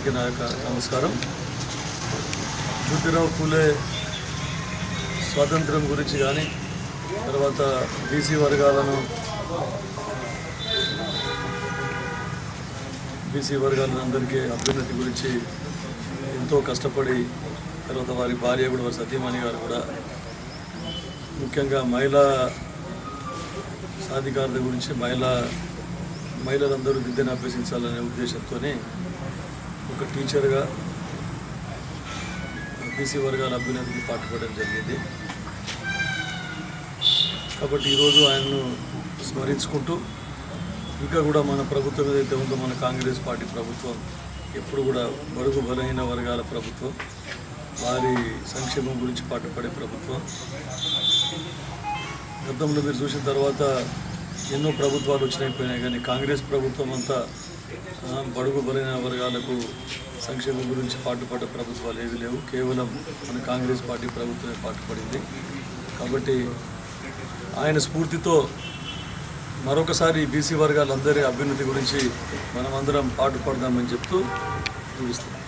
అందరికీ నా యొక్క నమస్కారం. జ్యోతిరావు పూలే స్వాతంత్రం గురించి కానీ తర్వాత బీసీ వర్గాలను బీసీ వర్గాలను అందరికీ అభ్యున్నతి గురించి ఎంతో కష్టపడి తర్వాత వారి భార్య కూడా వారి సతీమణి గారు కూడా ముఖ్యంగా మహిళా సాధికారత గురించి మహిళా మహిళలందరూ విద్యను అభ్యసించాలనే ఉద్దేశంతోనే ఒక టీచర్గా బీసీ వర్గాల అభ్యున్నతికి పాటుపడడం జరిగింది. కాబట్టి ఈరోజు ఆయన్ను స్మరించుకుంటూ ఇంకా కూడా మన ప్రభుత్వం ఏదైతే ఉందో మన కాంగ్రెస్ పార్టీ ప్రభుత్వం ఎప్పుడు కూడా బడుగు బలహీన వర్గాల ప్రభుత్వం వారి సంక్షేమం గురించి పాటుపడే ప్రభుత్వం. గతంలో మీరు చూసిన తర్వాత ఎన్నో ప్రభుత్వాలు వచ్చినాయి పోయినాయి కానీ కాంగ్రెస్ ప్రభుత్వం అంతా బడుగు బలైన వర్గాలకు సంక్షేమం గురించి పాటుపడ్డ ప్రభుత్వాలు ఏవి లేవు. కేవలం మన కాంగ్రెస్ పార్టీ ప్రభుత్వమే పాటుపడింది. కాబట్టి ఆయన స్ఫూర్తితో మరొకసారి బీసీ వర్గాలందరి అభ్యున్నతి గురించి మనమందరం పాటుపడదామని చెప్తూ ముగిస్తున్నాం.